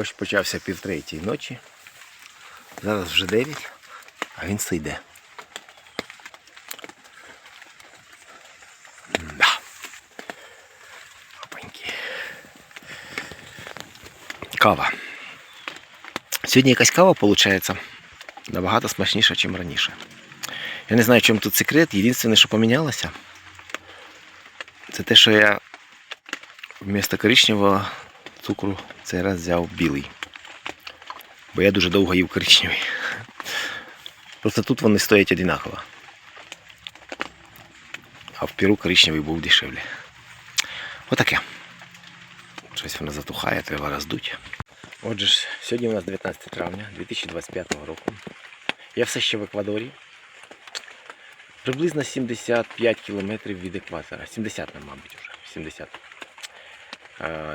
Дощ почався пів третій ночі. Зараз вже 9, а він все. Да. Опаньки. Кава. Сьогодні якась кава виходить набагато смачніша, ніж раніше. Я не знаю, в чому тут секрет. Єдине, що помінялося, це те, що я вмісто коричневого цукру цей раз взяв білий. Бо я дуже довго їв коричневий. Просто тут вони стоять одинаково. А в Перу коричневий був дешевле. Отаке. Щось воно затухає, треба роздуть. Отже ж, сьогодні у нас 19 травня 2025 року. Я все ще в Еквадорі. Приблизно 75 кілометрів від екватора. 70, нам, мабуть, вже. 70.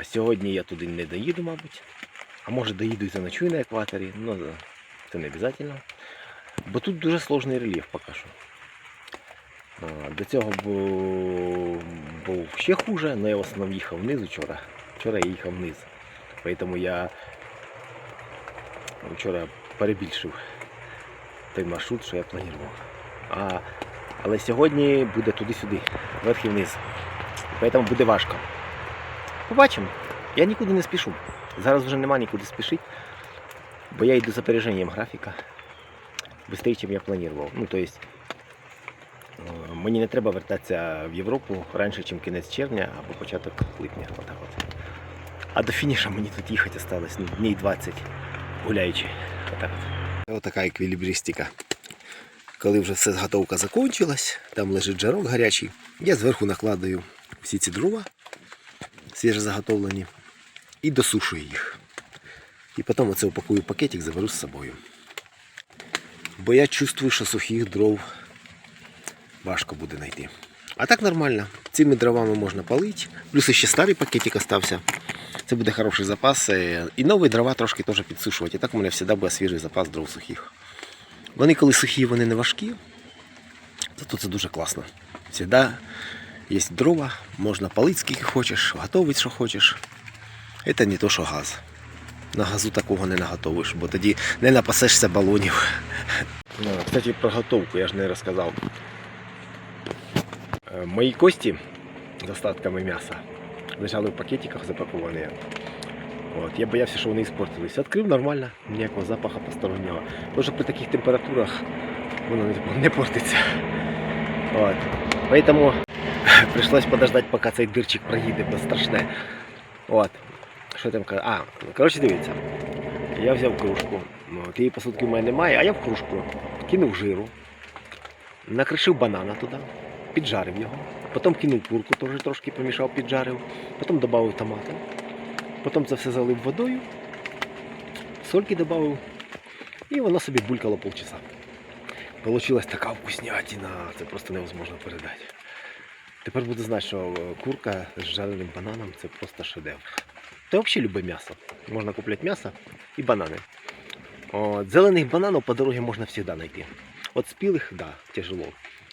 Сьогодні я туди не доїду, мабуть. А може доїду і заночую на екваторі. Ну, це не обов'язково. Бо тут дуже сложний рельєф поки що. До цього був ще хуже, але я в основному їхав вниз вчора. Вчора я їхав вниз. Тому я вчора перебільшив той маршрут, що я планував. А, але сьогодні буде туди-сюди, вверх і вниз. Тому буде важко. Побачимо. Я нікуди не спішу. Зараз вже нема нікуди спішити, бо я йду з опереженням графіка. Быстрее, ніж я планував. Ну, то есть, е, мені не треба вертатися в Європу раніше, ніж кінець червня або початок липня. Отак от. А до фініша мені тут їхати осталось ну, днів 20 гуляючи. Отак от. Ось еквілібристика. Коли вже все готовка закінчилась, там лежить жарок гарячий, я зверху накладаю всі ці дрова свіжозаготовлені і досушую їх. І потім оце упакую в пакетик, заберу з собою. Бо я чувствую, що сухих дров важко буде знайти. А так нормально. Цими дровами можна палити. Плюс ще старий пакетик остався. Це буде хороший запас. е, І нові дрова трошки теж підсушувати. І так у мене завжди буде свіжий запас дров сухих. Вони коли сухі, вони не важкі. Зато це дуже класно. Завжди є дрова, можна палити скільки хочеш, готувати, що хочеш. Це не то, що газ. На газу такого не наготовиш, бо тоді не напасешся балонів. Ну, Кстати, про готовку я ж не розказав. Е, Мої кості з остатками м'яса лежали в пакетиках запаковані. От, я боявся, що вони іспортились. Відкрив нормально, ніякого запаху постороннього. Може при таких температурах воно не портиться. От. Поэтому пришлось подождать, поки цей дирчик проїде, бо страшне. От. Що там казати? А, коротше, дивіться. Я взяв кружку. Ну, Тієї посудки в мене немає, а я в кружку кинув жиру, накришив банана туди, піджарив його, потім кинув курку, теж трошки помішав, піджарив, потім додав томати, потім це все залив водою, сольки додав, і воно собі булькало полчаса. Получилась така вкуснятина, це просто невозможно передати. Тепер буду знати, що е, курка з жареним бананом це просто шедевр. Та взагалі любе м'ясо. Можна купляти м'ясо і банани. От, зелених бананів по дорозі можна завжди знайти. От спілих, да, тяжело.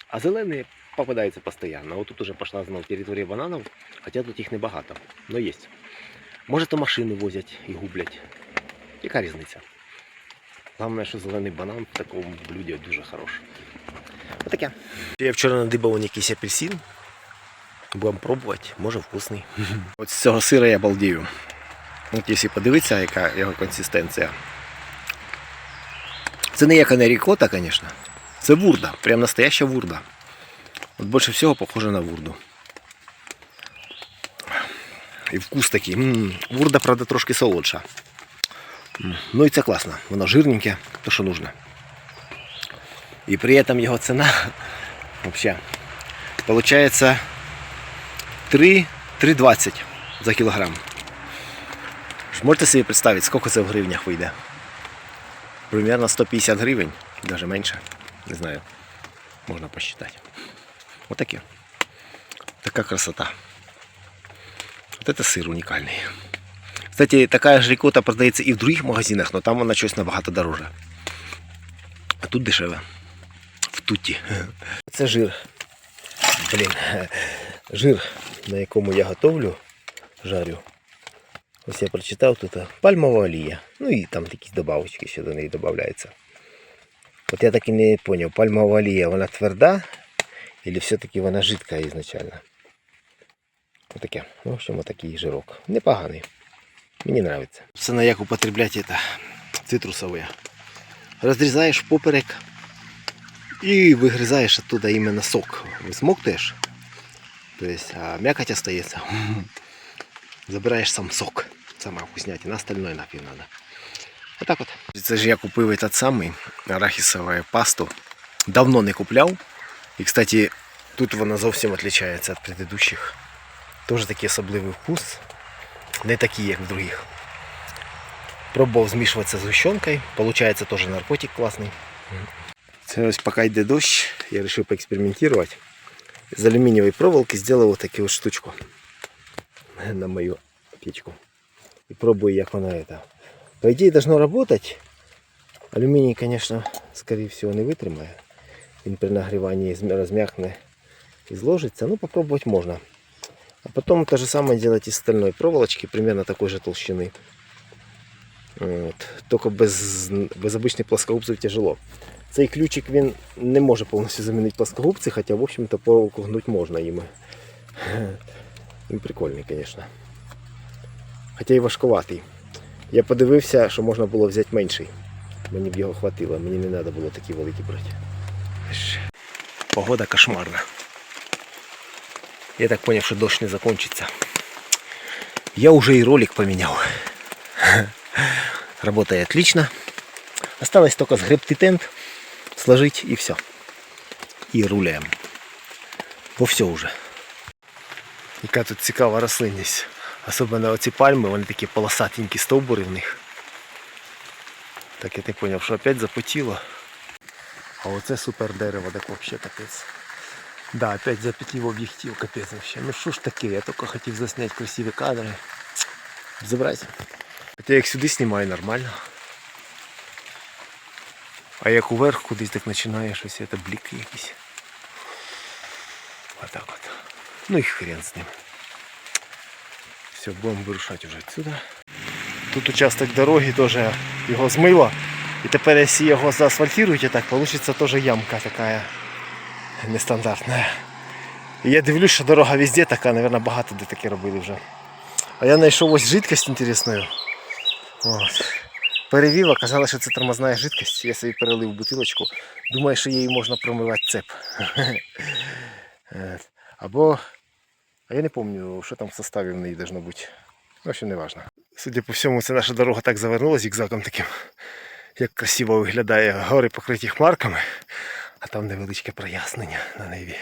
А зелені попадаються постійно. От тут уже пішла знову територія бананів, хоча тут їх небагато, але є. Може то машини возять і гублять. Яка різниця? Головне, що зелений банан в такому блюді дуже хороший. Отаке. Я вчора надибав якийсь апельсин. Будемо пробувати, може вкусний. От з цього сира я балдію. От якщо подивитися, яка його консистенція. Це не як не рікота, звісно. Це вурда, прям настояща вурда. От більше всього похоже на вурду. І вкус такий. М-м, Вурда, правда, трошки солодша. М, Ну і це класно. Воно жирненьке, то що нужно. І при этом його ціна взагалі получается 3, 3,20 за кілограм. Ж Можете собі представити, скільки це в гривнях вийде? Примерно 150 гривень, навіть менше. Не знаю. Можна посчитати. Отаке. Така красота. Вот это сыр уникальный. Кстати, такая же рикота продається і в других магазинах, але там вона щось набагато дороже. А тут дешеве. В туті. Це жир. Блін. Жир, на якому я готовлю, жарю. Ось я прочитав тут а, пальмова олія. Ну і там якісь добавочки ще до неї додаються. От я так і не зрозумів, пальмова олія, вона тверда, или все-таки вона жидка ізначально. Отаке. Ну, в общем, отакий жирок. Непоганий. Мені нравится. Це на як употреблять это цитрусовые. Разрезаешь поперек и выгрызаешь оттуда именно сок. Высмоктаешь. То есть а мякоть остается. Забираешь сам сок. Сама вкуснятина. Остальное нафиг надо. Вот так вот. Це ж я купив этот самий арахісову пасту. Давно не купляв. І, кстати, тут вона зовсім відрізняється від предыдущих. Тоже такий особливий вкус. Не такий, як в других. Пробував змішувати з згущенкою. Получається теж наркотик класний. Це ось поки йде дощ, я вирішив поекспериментувати. З алюмінієвої проволоки зробив ось таку ось штучку на мою печку. И пробую, як вона это. По идее должно работать. Алюминий, конечно, скорее всего не витримає. Він при нагріванні зм- розм'якне і зложиться. Ну, попробовать можно. А потом то же самое делать из стальной проволочки, примерно такой же толщины. От. Только без, без обычных плоскогубців тяжело. Цей ключик він не може повністю замінити плоскогубці, хоча, в общем-то, проволоку можна їм. Він прикольний, звісно. Хоча й важкуватий. Я подивився, що можна було взяти менший. Мені б його хватило, мені не треба було такі великі брати. Погода кошмарна. Я так зрозумів, що дощ не закінчиться. Я уже и ролик поменял. Работает отлично. Осталось только сгребти тент, сложить и все. И руляем. Бо все уже. Яка тут цікава рослинність. Особливо оці пальми, вони такі полосатенькі стовбури в них. Так я не зрозумів, що опять запотіло. А оце супер дерево, так вообще капець. Да, опять запітів об'єктив, капець вообще. Ну що ж таке, я тільки хотів засняти красиві кадри. Забирайся. Хоча як сюди знімаю нормально. А як уверх кудись так починає щось, це бліки якісь. Отак от. Ну і хрен з ним. Все, будемо вирушати вже відсюди. Тут участок дороги теж його змило. І тепер, якщо його заасфальтують, так вийде теж ямка така нестандартна. І я дивлюсь, що дорога везде така, мабуть, багато де таке робили вже. А я знайшов ось жидкость інтересною. От. Перевів, оказалось, що це тормозна жидкость. Я собі перелив бутилочку. Думаю, що її можна промивати цеп. Або. А я не пам'ятаю, що там в составі в неї должно бути. В общем, не важно. Судя по всьому, це наша дорога так завернула зігзагом таким. Як красиво виглядає гори покриті хмарками, а там невеличке прояснення на небі.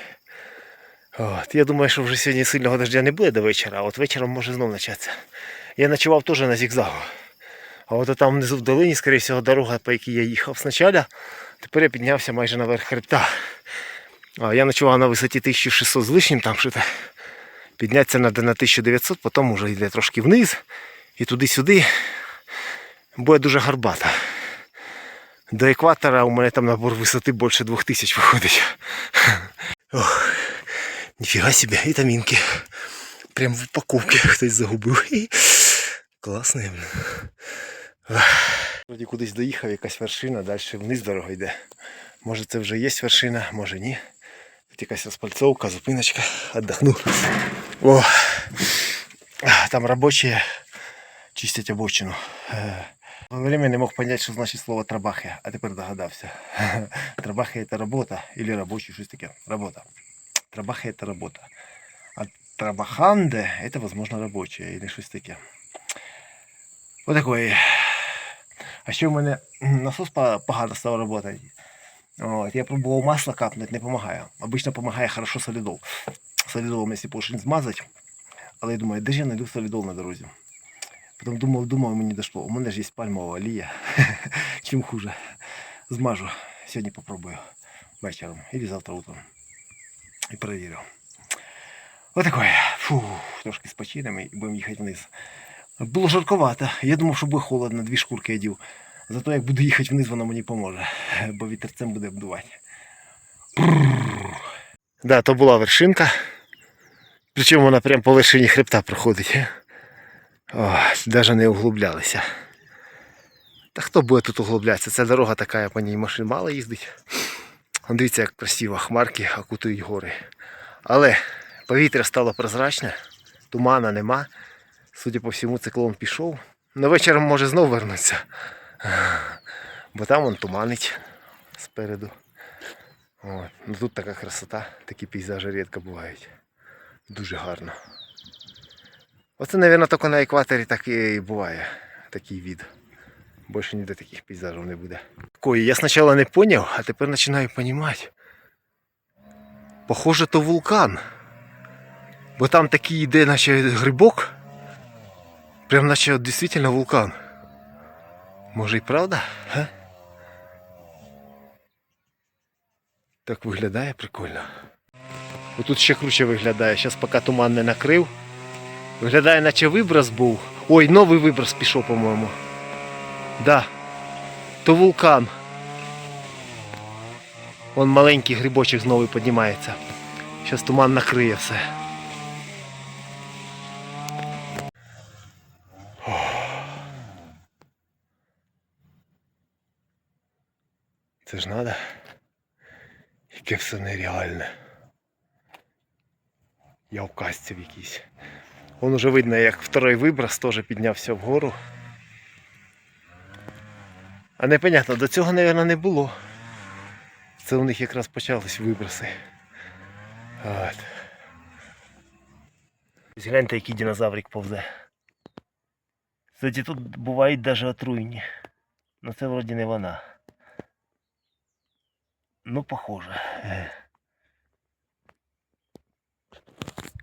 От. Я думаю, що вже сьогодні сильного дождя не буде до вечора, а от вечором може знов початися. Я ночував теж на зігзагу. А от там внизу в долині, скоріше всього, дорога, по якій я їхав спочатку, тепер я піднявся майже наверх хребта. А я ночував на висоті 1600 з лишнім, там що піднятися треба на 1900, потім вже йде трошки вниз і туди-сюди буде дуже гарбато. До екватора у мене там набор висоти більше 2000 виходить. Ох, ніфіга собі, вітамінки. Прям в упаковці хтось загубив. Класно. блін. Ах. Вроді кудись доїхав якась вершина, далі вниз дорога йде. Може це вже є вершина, може ні. Тут якась розпальцовка, зупиночка, віддохну. О, а, там робочі чистять обочину. Е, Во время не мог понять, що значить слово трабахи, а тепер догадався. Трабахи це робота, или робочий, щось таке. Робота. Трабахи це робота. А трабаханде це, возможно, робоче, или щось таке. Вот такое. А ще в мене насос погано став працювати. От, я пробував масло капнути, не допомагає. Обично допомагає хорошо солідол. Солідолом, якщо поршень змазати. Але я думаю, де ж я знайду солідол на дорозі? Потім думав, думав, мені дійшло. У мене ж є пальмова олія. Чим хуже. Змажу. Сьогодні попробую вечором або завтра утром. І перевірю. Отакое. Фу, трошки спочинемо і будемо їхати вниз. Було жарковато. Я думав, що буде холодно, дві шкурки одів. Зато як буду їхати вниз, воно мені поможе, бо вітерцем буде обдувати. Да, то була вершинка. Причому вона прямо по вершині хребта проходить. О, навіть не углублялися. Та хто буде тут углублятися? Ця дорога така, по ній машин мало їздить. Дивіться, як красиво хмарки окутують гори. Але повітря стало прозрачне, тумана нема. Судя по всьому, циклон пішов. Но вечором може знов вернутися. Бо там он туманить спереду. От. Ну тут така красота, такі пейзажі рідко бувають. Дуже гарно. Оце, мабуть, тільки на екваторі так і буває такий від. Більше ніде таких пейзажів не буде. Кої, я спочатку не зрозумів, а тепер починаю розуміти. Похоже, то вулкан. Бо там такий йде, наче грибок. Прям наче от, дійсно вулкан. Може і правда? Га? Так виглядає прикольно. Отут ще круче виглядає. Зараз поки туман не накрив. Виглядає, наче виброс був. Ой, новий виброс пішов, по-моєму. Да. То вулкан. Вон маленький грибочок знову піднімається. Зараз туман накриє все. Це ж надо. Яке все нереальне. Я в казці в якійсь. Вон уже видно, як второй виброс теж піднявся вгору. А непонятно, до цього, мабуть, не було. Це у них якраз почались виброси. От. Гляньте, який динозаврик повзе. Кстати, тут бувають навіть отруйні. Ну це вроді не вона. Ну, похоже.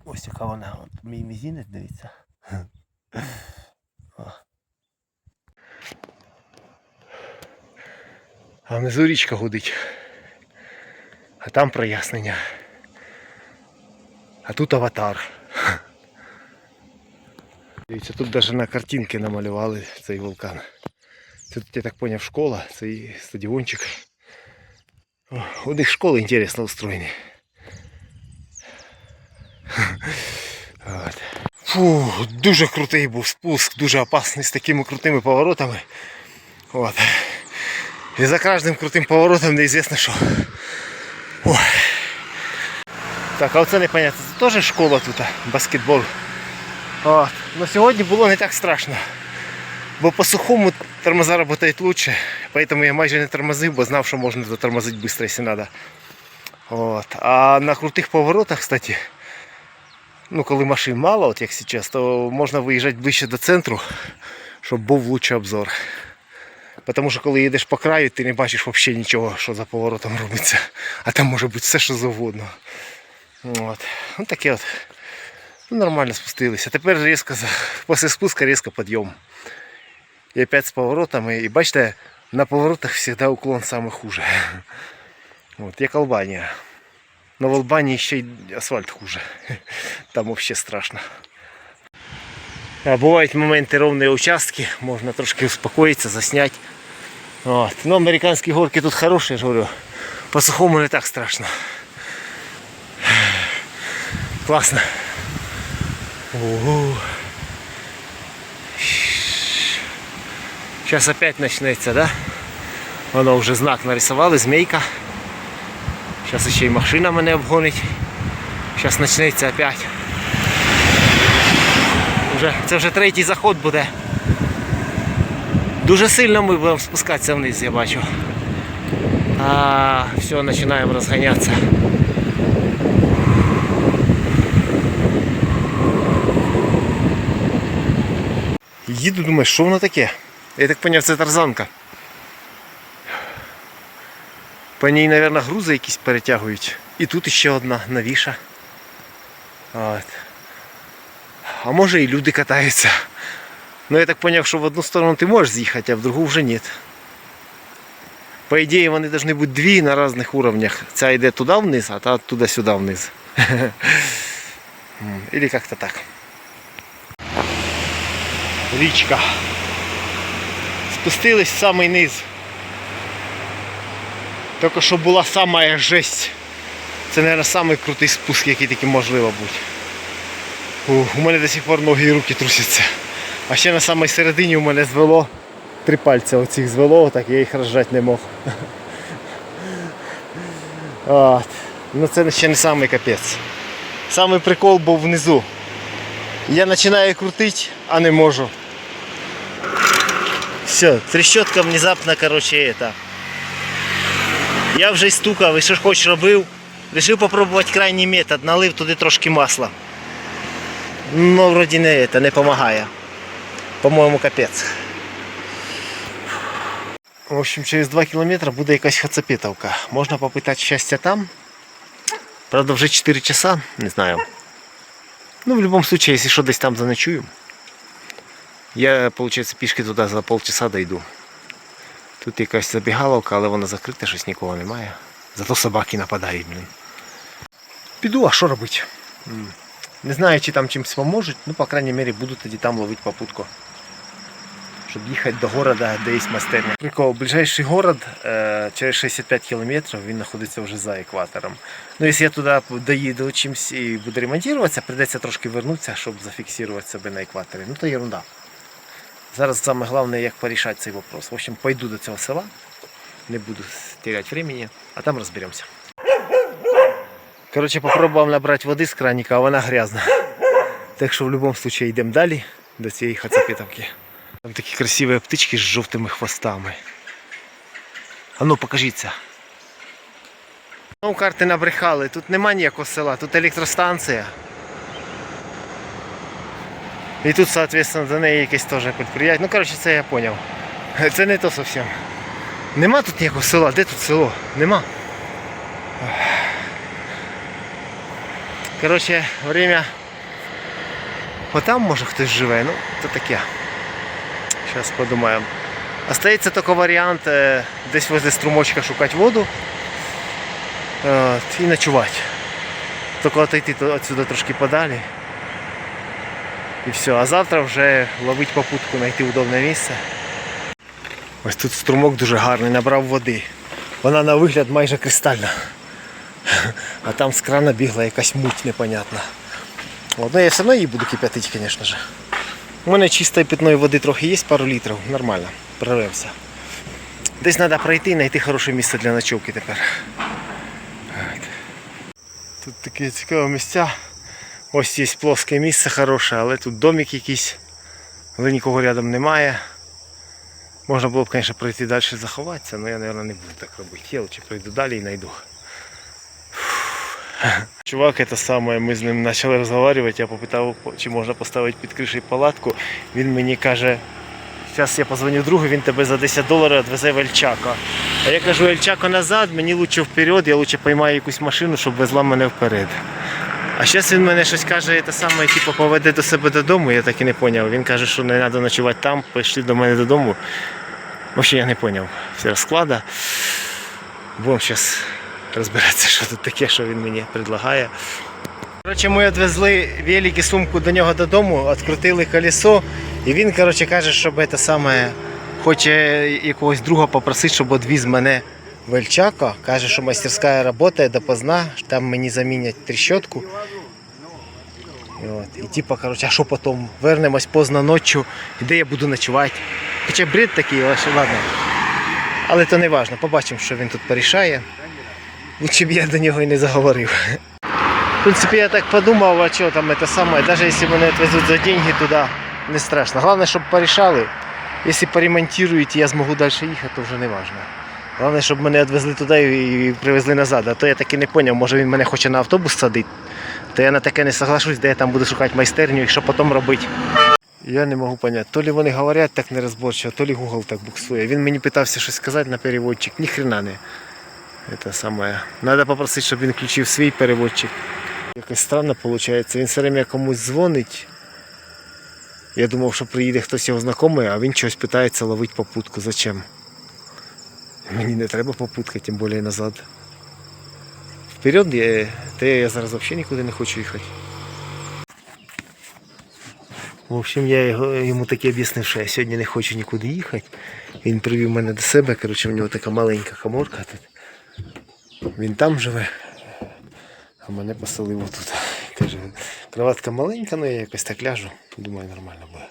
Ось яка вона. От мій мізінець, дивіться. А внизу річка гудить. А там прояснення. А тут аватар. Дивіться, тут навіть на картинки намалювали цей вулкан. Це тут, я так зрозумів, школа, цей стадіончик. О, у них школи інтересно устроєні. От. Фу, дуже крутий був спуск, дуже опасний з такими крутими поворотами. От. І за кожним крутим поворотом неізвісно що. Ой. Так, а оце непонятно. Це теж школа тут, баскетбол. От. Но сьогодні було не так страшно. Бо по сухому тормоза працюють лучше. Поэтому я майже не тормозив, бо знав, що можна затормозити швидко, якщо треба. От. А на крутих поворотах, кстати, ну коли машин мало, от як зараз, то можна виїжджати ближче до центру, щоб був лучший обзор. Тому що коли їдеш по краю, ти не бачиш взагалі нічого, що за поворотом робиться. А там може бути все, що завгодно. От. Ну таке от. Ну, нормально спустилися. Тепер різко, після спуска різко підйом. І опять з поворотами. І бачите, на поворотах завжди уклон саме хуже. От, як Албанія. Но в Албанії ще й асфальт хуже. Там взагалі страшно. А бувають моменти ровні участки, можна трошки успокоїтися, засняти. От. Ну, американські горки тут хороші, я ж говорю. По сухому не так страшно. Класно. Ого. Сейчас опять начнется, да? Воно вже знак нарисували, змійка. Зараз ще й машина мене обгонить. Зараз почнеться опять. Вже, це вже третій заход буде. Дуже сильно ми будемо спускатися вниз, я бачу. А, все, починаємо розганятися. Їду, думаю, що воно таке? Я так зрозумів, це тарзанка. По ній, мабуть, грузи якісь перетягують. І тут ще одна новіша. От. А може і люди катаються. Ну я так зрозумів, що в одну сторону ти можеш з'їхати, а в другу вже ні. По ідеї вони повинні бути дві на різних уровнях. Ця йде туди вниз, а та туди-сюди вниз. Или как-то так. Річка. Спустились в самий низ. Тільки що була сама жесть. Це, мабуть, самий крутий спуск, який тільки можливо бути. У мене до сих пор ноги і руки трусяться. А ще на самій середині у мене звело три пальця оцих звело, так я їх розжати не мог. От. Ну це ще не самий капець. Самий прикол був внизу. Я починаю крутити, а не можу. Все, трещотка внезапно, короче, это. Я вже стукав, і що ж хоч робив. Рішив попробувати крайній метод, налив туди трошки масла. Ну, вроді не это, не допомагає. По-моєму, капець. В общем, через 2 кілометри буде якась хацапетовка. Можна попитати щастя там. Правда, вже 4 часа, не знаю. Ну, в будь-якому случае, якщо десь там заночую. Я, виходить, пішки туди за полчаса дойду. Тут якась забігаловка, але вона закрита, щось нікого немає. Зато собаки нападають, блін. Піду, а що робити? Не знаю, чи там чимось поможуть, ну, по крайней мере, буду тоді там ловити попутку. Щоб їхати до города, де є майстерня. Прикол, ближайший город е, через 65 кілометрів, він знаходиться вже за екватором. Ну, якщо я туди доїду чимось і буду ремонтуватися, прийдеться трошки вернутися, щоб зафіксувати себе на екваторі. Ну, то ерунда. Зараз саме головне, як порішати цей вопрос. В общем, пойду до цього села, не буду теряти времени, а там розберемося. Коротше, попробував набрати води з краніка, а вона грязна. Так що в будь-якому випадку йдемо далі до цієї хацапетовки. Там такі красиві птички з жовтими хвостами. А ну покажіться. Ну, карти набрехали, тут нема ніякого села, тут електростанція. І тут, соответственно, до неї якесь теж підприємство. Ну, коротше, це я зрозумів. Це не то зовсім. Нема тут ніякого села. Де тут село? Нема. Коротше, время. Отам може хтось живе, ну, то таке. Зараз подумаємо. Остається тільки варіант е, десь возле струмочка шукати воду і ночувати. Тільки отойти то- отсюди трошки подалі. І все. А завтра вже ловити попутку, знайти удобне місце. Ось тут струмок дуже гарний, набрав води. Вона на вигляд майже кристальна. А там з крана бігла якась муть непонятна. От, ну я все одно її буду кип'ятити, звісно ж. У мене чистої питної води трохи є, пару літрів, нормально, прорвемося. Десь треба пройти і знайти хороше місце для ночовки тепер. Тут такі цікаві місця. Ось є плоске місце хороше, але тут домик якийсь, але нікого рядом немає. Можна було б, звісно, пройти далі заховатися, але я, мабуть, не буду так робити. Я лучше пройду далі і знайду. Чувак, это самое, ми з ним почали розмовляти, я попитав, чи можна поставити під кришею палатку. Він мені каже, зараз я позвоню другу, він тебе за 10 доларів відвезе в Ельчако. А я кажу, Ельчако назад, мені лучше вперед, я лучше поймаю якусь машину, щоб везла мене вперед. А зараз він мене щось каже, це саме, типу, поведе до себе додому, я так і не зрозумів. Він каже, що не треба ночувати там, пішли до мене додому. Взагалі я не зрозумів всі розклади. Будемо зараз розбиратися, що тут таке, що він мені предлагає. Коротше, ми відвезли велик і сумку до нього додому, відкрутили колесо, і він коротше, каже, щоб це саме хоче якогось друга попросити, щоб відвіз мене в Ельчако. Каже, що мастерська працює допоздна, там мені замінять трещотку. І, от. і типа, коротше, а що потім? Вернемось поздно ночі, і де я буду ночувати. Хоча бред такий, але що ладно. Але то не важливо, побачимо, що він тут порішає. Лучше б я до нього і не заговорив. В принципі, я так подумав, а що там це саме, навіть якщо мене відвезуть за деньги туди, не страшно. Головне, щоб порішали. Якщо поремонтують я зможу далі їхати, то вже не важливо. Головне, щоб мене відвезли туди і привезли назад. А то я так і не зрозумів, може він мене хоче на автобус садити, то я на таке не соглашусь, де я там буду шукати майстерню і що потім робити. Я не можу зрозуміти, то ли вони говорять так нерозборчиво, то ли Google так буксує. Він мені питався щось сказати на переводчик, ні хрена не. Это самое. Надо попросити, щоб він включив свій переводчик. Якось странно виходить. Він все время комусь дзвонить. Я думав, що приїде хтось його знайомий, а він щось питається ловити попутку. Зачем? Мені не треба попутка, тим більше назад. Вперед, я, та я зараз взагалі нікуди не хочу їхати. В общем, я його, йому таке об'яснив, що я сьогодні не хочу нікуди їхати. Він привів мене до себе, коротше, в нього така маленька коморка тут. Він там живе, а мене поселив отут. Кроватка маленька, але я якось так ляжу. Думаю, нормально буде.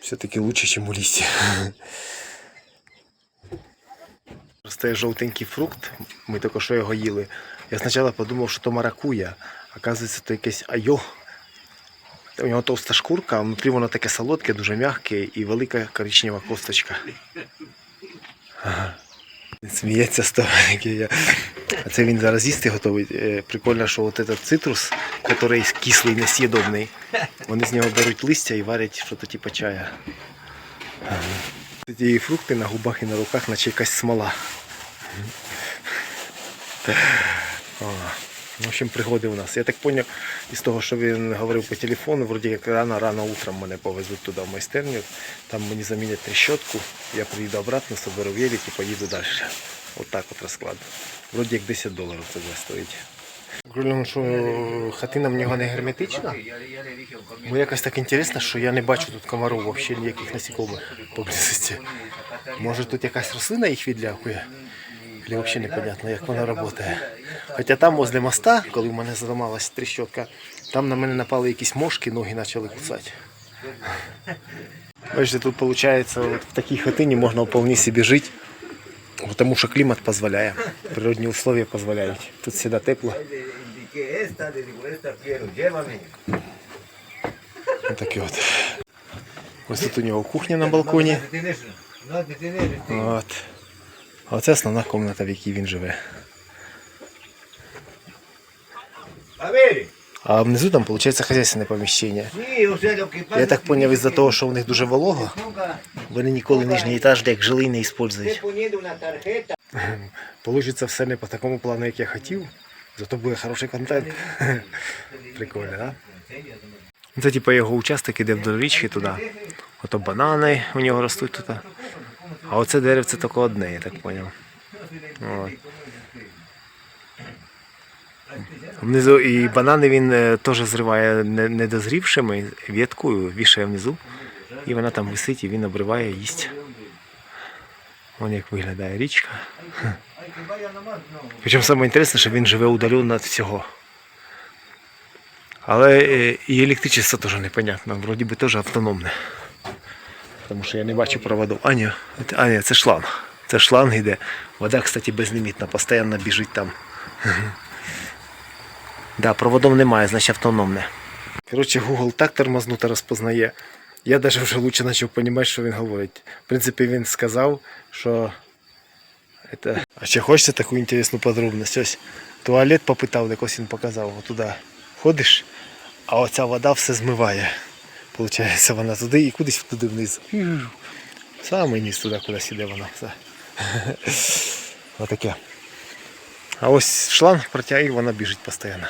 Все-таки лучше, ніж у лісі. Росте жовтенький фрукт, ми тільки що його їли. Я спочатку подумав, що то маракуя, оказується, то якесь айо. У нього товста шкурка, а внутрі воно таке солодке, дуже м'яке і велика коричнева косточка. Ага. Сміється з того, який я. А це він зараз їсти готовий. Е, Прикольно, що от этот цитрус, який кислий, несъєдобний, вони з нього беруть листя і варять щось типу чая. Ага. Ці фрукти на губах і на руках, наче якась смола. О, в общем, пригоди у нас. Я так зрозумів, із того, що він говорив по телефону, вроді як рано-рано утром мене повезуть туди в майстерню, там мені замінять трещотку, я приїду обратно, соберу велик і поїду далі. От так от розклад. Вроді як 10 доларів це стоїть. Крім, що хатина в нього не герметична, бо якось так інтересно, що я не бачу тут комарів взагалі ніяких насікомих поблизості. Може тут якась рослина їх відлякує? Или взагалі непонятно, як вона працює. Хоча там возле моста, коли в мене зламалась тріщотка, там на мене напали якісь мошки, ноги почали кусати. Бачите, тут виходить, в такій хатині можна вполне собі жити, тому що клімат дозволяє, природні условия дозволяють. Тут завжди тепло. llévame. Отаке от. Ось тут у нього кухня на балконі. От. Оце основна кімната, в якій він живе. А внизу там виходить хазяйственне поміщення. Я так поняв, із-за того, що у них дуже волого, вони ніколи нижній етаж як жилий не використовують. Получиться все не по такому плану, як я хотів, зато буде хороший контент. Прикольно, да? Це типу його участок іде вдоль річки туди. Ото банани у нього ростуть тут. А оце деревце тільки одне, я так зрозумів. От. Внизу і банани він е, теж зриває недозрівшими в'яткою, вішає внизу. І вона там висить, і він обриває, їсть. Вон як виглядає річка. Причому саме інтересне, що він живе удалено від всього. Але е, і електричество теж непонятно, вроді би теж автономне. Тому що я не бачу проводів. А, ні, це- шланг. Це шланг йде. Вода, кстати, безлімітна, постійно біжить там. Да, проводів немає, значить автономне. Коротше, Google так тормознуто розпознає. Я навіть вже лучше почав розуміти, що він говорить. В принципі, він сказав, що. Это... А ще хочеться таку інтересну подробність. Ось туалет попитав, якось він показав. Туди ходиш, а оця вода все змиває. Получається, вона туди і кудись туди вниз. Саме низ туди, кудись іде вона. Отаке. А ось шланг протягує, вона біжить постійно.